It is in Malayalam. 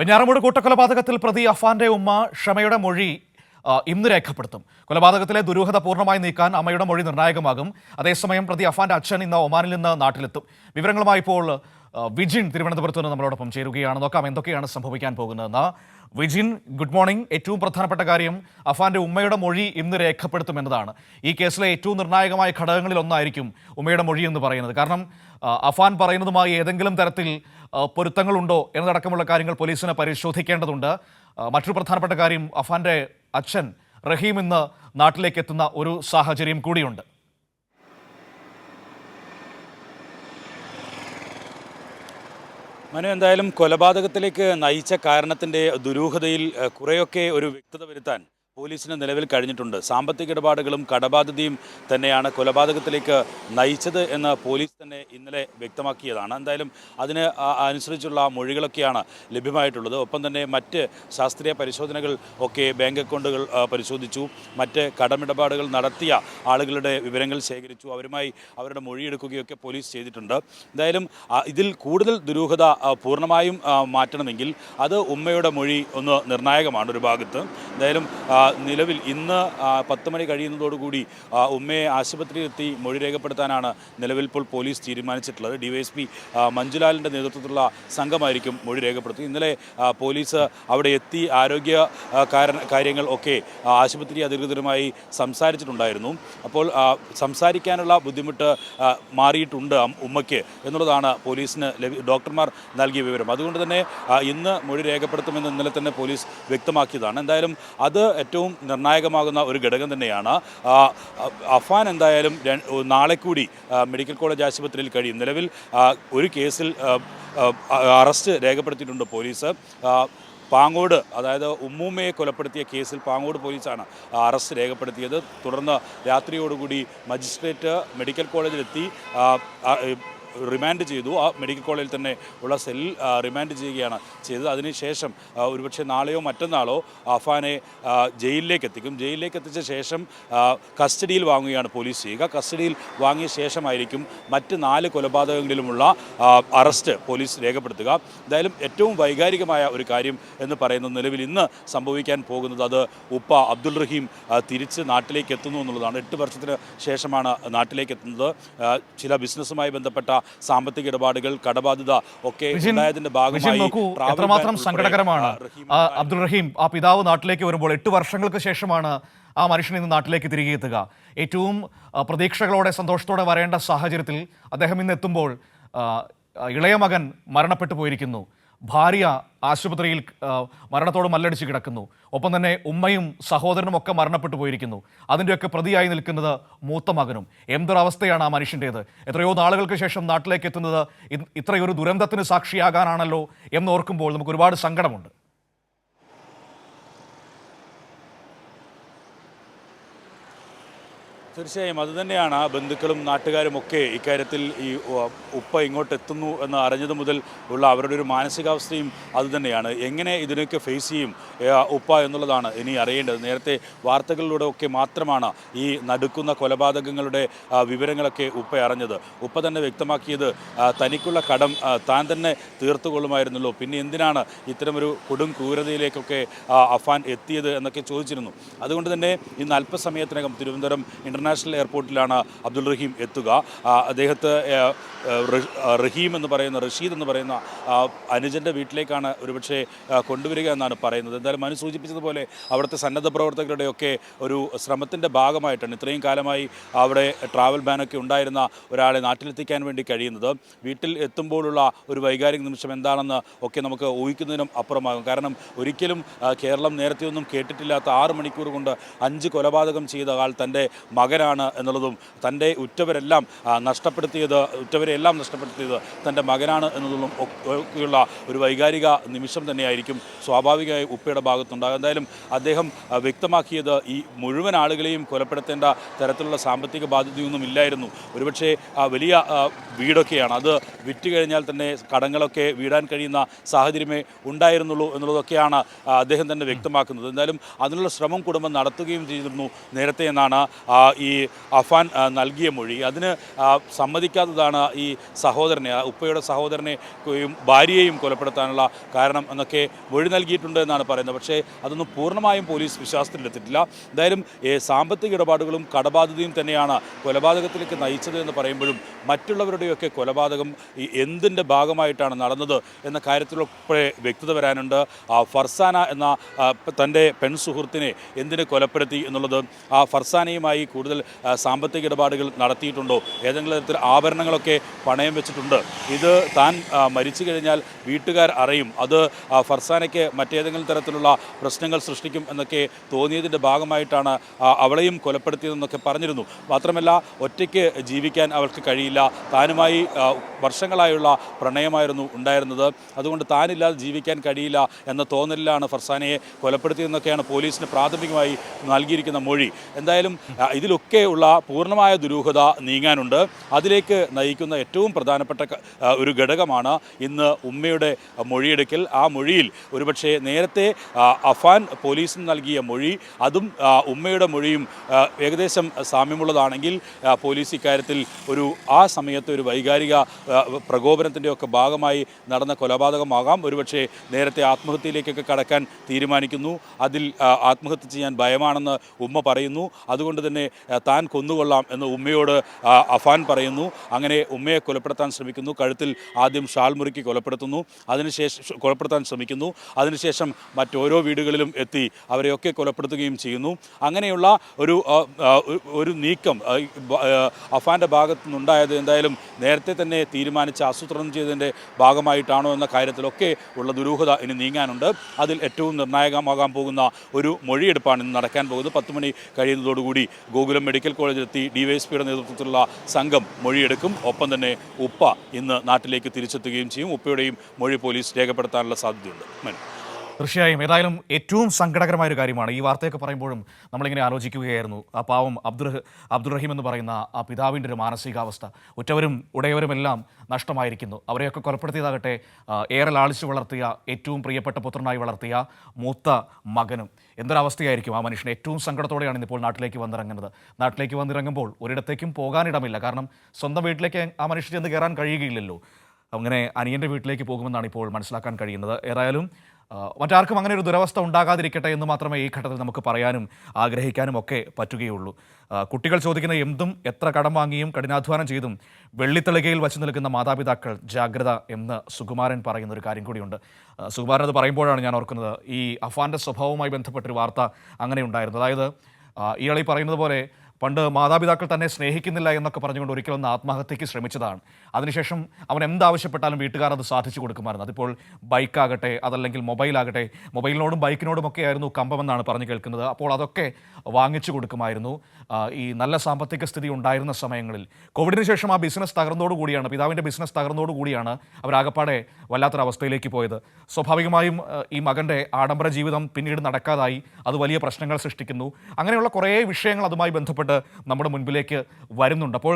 വെഞ്ഞാറമൂട് കൂട്ടക്കൊലപാതകത്തിൽ പ്രതി അഫാന്റെ ഉമ്മ ഷമയുടെ മൊഴി ഇന്ന് രേഖപ്പെടുത്തും. കൊലപാതകത്തിലെ ദുരൂഹത പൂർണമായി നീക്കാൻ അമ്മയുടെ മൊഴി നിർണായകമാകും. അതേസമയം പ്രതി അഫാന്റെ അച്ഛൻ ഇന്ന് ഒമാനിൽ നിന്ന് നാട്ടിലെത്തും. വിവരങ്ങളുമായി ഇപ്പോൾ വിജിൻ തിരുവനന്തപുരത്ത് നിന്ന് നമ്മളോടൊപ്പം ചേരുകയാണ്. നോക്കാം എന്തൊക്കെയാണ് സംഭവിക്കാൻ പോകുന്നതെന്ന്. Vijin good morning. ഏറ്റവും പ്രധാനപ്പെട്ട കാര്യം അഫാന്റെ ഉമ്മയുടെ മൊഴി ഇന്ന് രേഖപ്പെടുത്തും എന്നതാണ്. ഈ കേസിലെ ഏറ്റവും നിർണായകമായ ഘടകങ്ങളിൽ ഒന്നായിരിക്കും ഉമ്മയുടെ മൊഴി എന്ന് പറയുന്നത്. കാരണം അഫാൻ പറയുന്നതുമായി ഏതെങ്കിലും തരത്തിൽ പൊരുത്തങ്ങളുണ്ടോ എന്നതടക്കമുള്ള കാര്യങ്ങൾ പോലീസിന് പരിശോധിക്കേണ്ടതുണ്ട്. മറ്റൊരു പ്രധാനപ്പെട്ട കാര്യം അഫാന്റെ അച്ഛൻ റഹീം ഇന്ന് നാട്ടിലേക്ക് എത്തുന്ന ഒരു സാഹചര്യം കൂടിയുണ്ട്. മനു എന്തായാലും കൊലപാതകത്തിലേക്ക് നയിച്ച കാരണത്തിന്റെ ദുരൂഹതയിൽ കുറേയൊക്കെ ഒരു വ്യക്തത വരുത്താൻ പോലീസിന് നിലവിൽ കഴിഞ്ഞിട്ടുണ്ട്. സാമ്പത്തിക ഇടപാടുകളും കടബാധ്യതയും തന്നെയാണ് കൊലപാതകത്തിലേക്ക് നയിച്ചത് എന്ന് പോലീസ് തന്നെ ഇന്നലെ വ്യക്തമാക്കിയതാണ്. എന്തായാലും അതിന് അനുസരിച്ചുള്ള മൊഴികളൊക്കെയാണ് ലഭ്യമായിട്ടുള്ളത്. ഒപ്പം തന്നെ മറ്റ് ശാസ്ത്രീയ പരിശോധനകൾ ഒക്കെ ബാങ്ക് അക്കൗണ്ടുകൾ പരിശോധിച്ചു. മറ്റ് കടമിടപാടുകൾ നടത്തിയ ആളുകളുടെ വിവരങ്ങൾ ശേഖരിച്ചു. അവരുമായി അവരുടെ മൊഴിയെടുക്കുകയൊക്കെ പോലീസ് ചെയ്തിട്ടുണ്ട്. എന്തായാലും ഇതിൽ കൂടുതൽ ദുരൂഹത പൂർണമായും മാറ്റണമെങ്കിൽ അത് ഉമ്മയുടെ മൊഴി ഒന്ന് നിർണായകമാണ് ഒരു ഭാഗത്ത്. എന്തായാലും നിലവിൽ ഇന്ന് പത്ത് മണി കഴിയുന്നതോടുകൂടി ഉമ്മയെ ആശുപത്രിയിലെത്തി മൊഴി രേഖപ്പെടുത്താനാണ് നിലവിൽ ഇപ്പോൾ പോലീസ് തീരുമാനിച്ചിട്ടുള്ളത്. ഡിവൈഎസ്പി മഞ്ജുലാലിന്റെ നേതൃത്വത്തിലുള്ള സംഘമായിരിക്കും മൊഴി രേഖപ്പെടുത്തുന്നത്. ഇന്നലെ പോലീസ് അവിടെ എത്തി ആരോഗ്യ കാര്യങ്ങൾ ഒക്കെ ആശുപത്രി അധികൃതരുമായി സംസാരിച്ചിട്ടുണ്ടായിരുന്നു. അപ്പോൾ സംസാരിക്കാനുള്ള ബുദ്ധിമുട്ട് മാറിയിട്ടുണ്ട് ഉമ്മയ്ക്ക് എന്നുള്ളതാണ് പോലീസിന് ഡോക്ടർമാർ നൽകിയ വിവരം. അതുകൊണ്ട് തന്നെ ഇന്ന് മൊഴി രേഖപ്പെടുത്തുമെന്ന് ഇന്നലെ തന്നെ പോലീസ് വ്യക്തമാക്കിയതാണ്. എന്തായാലും അത് ഏറ്റവും നിർണായകമാകുന്ന ഒരു ഘടകം തന്നെയാണ് അഫാൻ എന്തായാലും നാളെ കൂടി മെഡിക്കൽ കോളേജ് ആശുപത്രിയിൽ കഴിയും. നിലവിൽ ഒരു കേസിൽ അറസ്റ്റ് രേഖപ്പെടുത്തിയിട്ടുണ്ട് പോലീസ്. പാങ്ങോട് അതായത് ഉമ്മൂമ്മയെ കൊലപ്പെടുത്തിയ കേസിൽ പാങ്ങോട് പോലീസാണ് അറസ്റ്റ് രേഖപ്പെടുത്തിയത്. തുടർന്ന് രാത്രിയോടുകൂടി മജിസ്ട്രേറ്റ് മെഡിക്കൽ കോളേജിലെത്തി റിമാൻഡ് ചെയ്തു. ആ മെഡിക്കൽ കോളേജിൽ തന്നെ ഉള്ള സെൽ റിമാൻഡ് ചെയ്യുകയാണ് ചെയ്തത്. അതിനുശേഷം ഒരുപക്ഷെ നാളെയോ മറ്റന്നാളോ അഫാനെ ജയിലിലേക്ക് എത്തിക്കും. ജയിലിലേക്ക് എത്തിച്ച ശേഷം കസ്റ്റഡിയിൽ വാങ്ങുകയാണ് പോലീസ് ചെയ്യുക. കസ്റ്റഡിയിൽ വാങ്ങിയ ശേഷമായിരിക്കും മറ്റ് നാല് കൊലപാതകങ്ങളിലുമുള്ള അറസ്റ്റ് പോലീസ് രേഖപ്പെടുത്തുക. എന്തായാലും ഏറ്റവും വൈകാരികമായ ഒരു കാര്യം എന്ന് പറയുന്നത് നിലവിൽ ഇന്ന് സംഭവിക്കാൻ പോകുന്നത് അത് ഉപ്പ അബ്ദുൾ റഹീം തിരിച്ച് നാട്ടിലേക്ക് എത്തുന്നു എന്നുള്ളതാണ്. എട്ട് വർഷത്തിന് ശേഷമാണ് നാട്ടിലേക്ക് എത്തുന്നത്. ചില ബിസിനസ്സുമായി ബന്ധപ്പെട്ട സാമ്പത്തിക ഇടപാടുകൾ കടബാധ്യത ഒക്കെ ഉണ്ടായതിന്റെ ഭാഗമായി എത്രമാത്രം സങ്കടകരമാണ്. അബ്ദുൾ റഹീം ആ പിതാവ് നാട്ടിലേക്ക് വരുമ്പോൾ എട്ട് വർഷങ്ങൾക്ക് ശേഷമാണ് ആ മനുഷ്യൻ ഇന്ന് നാട്ടിലേക്ക് തിരികെ എത്തുക. ഏറ്റവും പ്രതീക്ഷകളോടെ സന്തോഷത്തോടെ വരേണ്ട സാഹചര്യത്തിൽ അദ്ദേഹം ഇന്ന് എത്തുമ്പോൾ ഇളയ മകൻ മരണപ്പെട്ടു പോയിരിക്കുന്നു. ഭാര്യ ആശുപത്രിയിൽ മരണത്തോട് മല്ലടിച്ച് കിടക്കുന്നു. ഒപ്പം തന്നെ ഉമ്മയും സഹോദരനും ഒക്കെ മരണപ്പെട്ടു പോയിരിക്കുന്നു. അതിന്റെയൊക്കെ പ്രതിയായി നിൽക്കുന്നത് മൂത്ത മകനും. എന്തൊരവസ്ഥയാണ് ആ മനുഷ്യന്റേത് എത്രയോ നാളുകൾക്ക് ശേഷം നാട്ടിലേക്ക് എത്തുന്നത് ഇത്രയൊരു ദുരന്തത്തിന് സാക്ഷിയാകാനാണല്ലോ എന്നോർക്കുമ്പോൾ നമുക്ക് ഒരുപാട് സങ്കടമുണ്ട്. തീർച്ചയായും അതുതന്നെയാണ് ബന്ധുക്കളും നാട്ടുകാരും ഒക്കെ ഇക്കാര്യത്തിൽ ഈ ഉപ്പ ഇങ്ങോട്ട് എത്തുന്നു എന്ന് അറിഞ്ഞത് മുതൽ ഉള്ള അവരുടെ ഒരു മാനസികാവസ്ഥയും അതുതന്നെയാണ് എങ്ങനെ ഇതിനൊക്കെ ഫേസ് ചെയ്യും ഉപ്പ എന്നുള്ളതാണ് ഇനി അറിയേണ്ടത്. നേരത്തെ വാർത്തകളിലൂടെ ഒക്കെ മാത്രമാണ് ഈ നടുക്കുന്ന കൊലപാതകങ്ങളുടെ വിവരങ്ങളൊക്കെ ഉപ്പ അറിഞ്ഞത്. ഉപ്പ തന്നെ വ്യക്തമാക്കിയത് തനിക്കുള്ള കടം താൻ തന്നെ തീർത്തുകൊള്ളുമായിരുന്നല്ലോ. പിന്നെ എന്തിനാണ് ഇത്തരമൊരു കൊടും ക്രൂരതയിലേക്കൊക്കെ അഫാൻ എത്തിയത് എന്നൊക്കെ ചോദിച്ചിരുന്നു. അതുകൊണ്ട് തന്നെ ഇന്ന് അല്പസമയത്തിനകം തിരുവനന്തപുരം ഇന്റർനാഷണൽ എയർപോർട്ടിലാണ് അബ്ദുൾ റഹീം എത്തുക. അദ്ദേഹത്തെ റഹ്- എന്ന് പറയുന്ന റഷീദ് എന്ന് പറയുന്ന അനുജന്റെ വീട്ടിലേക്കാണ് ഒരുപക്ഷെ കൊണ്ടുവരിക എന്നാണ് പറയുന്നത്. എന്തായാലും മനു സൂചിപ്പിച്ചതുപോലെ അവിടുത്തെ സന്നദ്ധ പ്രവർത്തകരുടെയൊക്കെ ഒരു ശ്രമത്തിന്റെ ഭാഗമായിട്ടാണ് ഇത്രയും കാലമായി അവിടെ ട്രാവൽ ബാനൊക്കെ ഉണ്ടായിരുന്ന ഒരാളെ നാട്ടിലെത്തിക്കാൻ വേണ്ടി കഴിയുന്നത്. വീട്ടിൽ എത്തുമ്പോഴുള്ള ഒരു വൈകാരിക നിമിഷം എന്താണെന്ന് ഒക്കെ നമുക്ക് ഊഹിക്കുന്നതിനും അപ്പുറമാകും. കാരണം ഒരിക്കലും കേരളം നേരത്തെയൊന്നും കേട്ടിട്ടില്ലാത്ത ആറ് മണിക്കൂർ കൊണ്ട് അഞ്ച് കൊലപാതകം ചെയ്ത ആൾ തന്റെ മകനാണ് എന്നുള്ളതും തന്റെ ഉറ്റവരെല്ലാം നഷ്ടപ്പെടുത്തിയത് ഉറ്റവരെല്ലാം നഷ്ടപ്പെടുത്തിയത് തന്റെ മകനാണ് എന്നതും ഒക്കെയുള്ള ഒരു വൈകാരിക നിമിഷം തന്നെയായിരിക്കും സ്വാഭാവികമായി ഉപ്പയുടെ ഭാഗത്തുണ്ടാകും എന്തായാലും അദ്ദേഹം വ്യക്തമാക്കിയത് ഈ മുഴുവൻ ആളുകളെയും കൊലപ്പെടുത്തേണ്ട തരത്തിലുള്ള സാമ്പത്തിക ബാധ്യതയൊന്നും ഇല്ലായിരുന്നു. ഒരുപക്ഷേ വലിയ വീടൊക്കെയാണ്. അത് വിറ്റ് കഴിഞ്ഞാൽ തന്നെ കടങ്ങളൊക്കെ വീടാൻ കഴിയുന്ന സാഹചര്യമേ ഉണ്ടായിരുന്നുള്ളൂ എന്നുള്ളതൊക്കെയാണ് അദ്ദേഹം തന്നെ വ്യക്തമാക്കുന്നത്. എന്തായാലും അതിനുള്ള ശ്രമം കുടുംബം നടത്തുകയും ചെയ്തിരുന്നു നേരത്തെ എന്നാണ് ഈ ഈ അഫാൻ നൽകിയ മൊഴി. അതിന് സമ്മതിക്കാത്തതാണ് ഈ സഹോദരനെ ഉപ്പയുടെ സഹോദരനെയും ഭാര്യയെയും കൊലപ്പെടുത്താനുള്ള കാരണം എന്നൊക്കെ മൊഴി നൽകിയിട്ടുണ്ട് എന്നാണ് പറയുന്നത്. പക്ഷേ അതൊന്നും പൂർണമായും പോലീസ് വിശ്വാസത്തിലെത്തിയിട്ടില്ല എന്തായാലും സാമ്പത്തിക ഇടപാടുകളും കടബാധ്യതയും തന്നെയാണ് കൊലപാതകത്തിലേക്ക് നയിച്ചത് എന്ന് പറയുമ്പോഴും മറ്റുള്ളവരുടെയൊക്കെ കൊലപാതകം എന്തിന്റെ ഭാഗമായിട്ടാണ് നടന്നത് എന്ന കാര്യത്തിലൊക്കെ വ്യക്തത വരാനുണ്ട്. ഫർസാന എന്ന തന്റെ പെൺ സുഹൃത്തിനെ എന്തിനു കൊലപ്പെടുത്തി എന്നുള്ളത് ആ ഫർസാനയുമായി കൂടുതൽ ആ, സാമ്പത്തിക ഇടപാടുകൾ നടത്തിയിട്ടുണ്ടോ? ഏതെങ്കിലും തരത്തിൽ ആഭരണങ്ങളൊക്കെ പണയം വെച്ചിട്ടുണ്ട്. ഇത് താൻ മരിച്ചു കഴിഞ്ഞാൽ വീട്ടുകാർ അറിയും. അത് ഫർസാനയ്ക്ക് മറ്റേതെങ്കിലും തരത്തിലുള്ള പ്രശ്നങ്ങൾ സൃഷ്ടിക്കും എന്നൊക്കെ തോന്നിയതിന്റെ ഭാഗമായിട്ടാണ് അവളെയും കൊലപ്പെടുത്തിയതെന്നൊക്കെ പറഞ്ഞിരുന്നു. മാത്രമല്ല ഒറ്റയ്ക്ക് ജീവിക്കാൻ അവൾക്ക് കഴിയില്ല. താനുമായി വർഷങ്ങളായുള്ള പ്രണയമായിരുന്നു ഉണ്ടായിരുന്നത്. അതുകൊണ്ട് താനില്ലാതെ ജീവിക്കാൻ കഴിയില്ല എന്ന തോന്നലിലാണ് ഫർസാനയെ കൊലപ്പെടുത്തിയതെന്നൊക്കെയാണ് പോലീസിന് പ്രാഥമികമായി നൽകിയിരിക്കുന്ന മൊഴി. എന്തായാലും ആ, ഇതിലൊക്കെ ഉള്ള പൂർണമായ ദുരൂഹത നീങ്ങാനുണ്ട്. അതിലേക്ക് നയിക്കുന്ന ഏറ്റവും പ്രധാനപ്പെട്ട ഒരു ഘടകമാണ് ഇന്ന് ഉമ്മയുടെ മൊഴിയെടുക്കൽ. ആ മൊഴിയിൽ ഒരുപക്ഷെ നേരത്തെ അഫാൻ പോലീസിന് നൽകിയ മൊഴി അതും ഉമ്മയുടെ മൊഴിയും ഏകദേശം സാമ്യമുള്ളതാണെങ്കിൽ പോലീസ് ഇക്കാര്യത്തിൽ ഒരു ആ സമയത്ത് ഒരു വൈകാരിക പ്രകോപനത്തിന്റെയൊക്കെ ഭാഗമായി നടന്ന കൊലപാതകമാകാം. ഒരുപക്ഷെ നേരത്തെ ആത്മഹത്യയിലേക്കൊക്കെ കടക്കാൻ തീരുമാനിക്കുന്നു. അതിൽ ആത്മഹത്യ ചെയ്യാൻ ഭയമാണെന്ന് ഉമ്മ പറയുന്നു. അതുകൊണ്ട് തന്നെ താൻ കൊന്നുകൊള്ളാം എന്ന് ഉമ്മയോട് അഫാൻ പറയുന്നു. അങ്ങനെ ഉമ്മയെ കൊലപ്പെടുത്താൻ ശ്രമിക്കുന്നു. കഴുത്തിൽ ആദ്യം ഷാൾ മുറുക്കി കൊലപ്പെടുത്തുന്നു. അതിനുശേഷം കൊലപ്പെടുത്താൻ ശ്രമിക്കുന്നു. അതിനുശേഷം മറ്റോരോ വീടുകളിലും എത്തി അവരെയൊക്കെ കൊലപ്പെടുത്തുകയും ചെയ്യുന്നു. അങ്ങനെയുള്ള ഒരു ഒരു- നീക്കം അഫാന്റെ ഭാഗത്തു നിന്നുണ്ടായത് എന്തായാലും നേരത്തെ തന്നെ തീരുമാനിച്ച് ആസൂത്രണം ചെയ്തതിന്റെ ഭാഗമായിട്ടാണോ എന്ന കാര്യത്തിലൊക്കെ ഉള്ള ദുരൂഹത ഇനി നീങ്ങാനുണ്ട്. അതിൽ ഏറ്റവും നിർണായകമാകാൻ പോകുന്ന ഒരു മൊഴിയെടുപ്പാണ് ഇന്ന് നടക്കാൻ പോകുന്നത്. പത്ത് മണി കഴിയുന്നതോടുകൂടി ഗോകുലം മെഡിക്കൽ കോളേജിലെത്തി ഡിവൈഎസ്പിയുടെ നേതൃത്വത്തിലുള്ള സംഘം മൊഴിയെടുക്കും. ഒപ്പം തന്നെ ഉപ്പ ഇന്ന് നാട്ടിലേക്ക് തിരിച്ചെത്തുകയും ചെയ്യും. ഉപ്പയുടെയും മൊഴി പോലീസ് രേഖപ്പെടുത്താനുള്ള സാധ്യതയുണ്ട്. മനു. തീർച്ചയായും. ഏതായാലും ഏറ്റവും സങ്കടകരമായ ഒരു കാര്യമാണ്. ഈ വാർത്തയൊക്കെ പറയുമ്പോഴും നമ്മളിങ്ങനെ ആലോചിക്കുകയായിരുന്നു. ആ പാവം അബ്ദുൾ റഹീം എന്ന് പറയുന്ന ആ പിതാവിന്റെ ഒരു മാനസികാവസ്ഥ. ഉറ്റവരും ഉടയവരുമെല്ലാം നഷ്ടമായിരിക്കുന്നു. അവരെയൊക്കെ കൊലപ്പെടുത്തിയതാകട്ടെ ഏറെ ലാളിച്ചു വളർത്തിയ ഏറ്റവും പ്രിയപ്പെട്ട പുത്രനായി വളർത്തിയ മൂത്ത മകനും. എന്തൊരവസ്ഥയായിരിക്കും ആ മനുഷ്യൻ? ഏറ്റവും സങ്കടത്തോടെയാണ് ഇന്നിപ്പോൾ നാട്ടിലേക്ക് വന്നിറങ്ങുന്നത്. നാട്ടിലേക്ക് വന്നിറങ്ങുമ്പോൾ ഒരിടത്തേക്കും പോകാനിടമില്ല. കാരണം സ്വന്തം വീട്ടിലേക്ക് ആ മനുഷ്യൻ ചെന്ന് കയറാൻ കഴിയുകയില്ലല്ലോ. അങ്ങനെ അനിയന്റെ വീട്ടിലേക്ക് പോകുമെന്നാണ് ഇപ്പോൾ മനസ്സിലാക്കാൻ കഴിയുന്നത്. ഏതായാലും മറ്റാർക്കും അങ്ങനെ ഒരു ദുരവസ്ഥ ഉണ്ടാകാതിരിക്കട്ടെ എന്ന് മാത്രമേ ഈ ഘട്ടത്തിൽ നമുക്ക് പറയാനും ആഗ്രഹിക്കാനും ഒക്കെ പറ്റുകയുള്ളൂ. കുട്ടികൾ ചോദിക്കുന്ന എന്തും എത്ര കടം വാങ്ങിയും കഠിനാധ്വാനം ചെയ്തും വെള്ളിത്തളികയിൽ വച്ചു നിൽക്കുന്ന മാതാപിതാക്കൾ ജാഗ്രത എന്ന് സുകുമാരൻ പറയുന്ന ഒരു കാര്യം കൂടിയുണ്ട്. സുകുമാരൻ അത് പറയുമ്പോഴാണ് ഞാൻ ഓർക്കുന്നത് ഈ അഫാന്റെ സ്വഭാവവുമായി ബന്ധപ്പെട്ടൊരു വാർത്ത അങ്ങനെ ഉണ്ടായിരുന്നു അതായത് ഇയാളീ പറയുന്നത് പോലെ പണ്ട് മാതാപിതാക്കൾ തന്നെ സ്നേഹിക്കുന്നില്ല എന്നൊക്കെ പറഞ്ഞുകൊണ്ട് ഒരിക്കലൊന്ന് ആത്മഹത്യക്ക് ശ്രമിച്ചതാണ്. അതിനുശേഷം അവൻ എന്താവശ്യപ്പെട്ടാലും വീട്ടുകാർ അത് സാധിച്ചു കൊടുക്കുമായിരുന്നു. അതിപ്പോൾ ബൈക്കാകട്ടെ അതല്ലെങ്കിൽ മൊബൈലാകട്ടെ മൊബൈലിനോടും ബൈക്കിനോടും ഒക്കെ ആയിരുന്നു കമ്പമെന്നാണ് പറഞ്ഞു കേൾക്കുന്നത്. അപ്പോൾ അതൊക്കെ വാങ്ങിച്ചു കൊടുക്കുമായിരുന്നു. ഈ നല്ല സാമ്പത്തിക സ്ഥിതി ഉണ്ടായിരുന്ന സമയങ്ങളിൽ. കോവിഡിന് ശേഷം ആ ബിസിനസ് തകർന്നതോടുകൂടിയാണ് പിതാവിന്റെ ബിസിനസ് തകർന്നതോടുകൂടിയാണ് അവരാകപ്പാടെ വല്ലാത്തൊരവസ്ഥയിലേക്ക് പോയത്. സ്വാഭാവികമായും ഈ മകന്റെ ആഡംബര ജീവിതം പിന്നീട് നടക്കാതായി. അത് വലിയ പ്രശ്നങ്ങൾ സൃഷ്ടിക്കുന്നു. അങ്ങനെയുള്ള കുറേ വിഷയങ്ങൾ അതുമായി ബന്ധപ്പെട്ട് നമ്മുടെ മുൻപിലേക്ക് വരുന്നുണ്ട്. അപ്പോൾ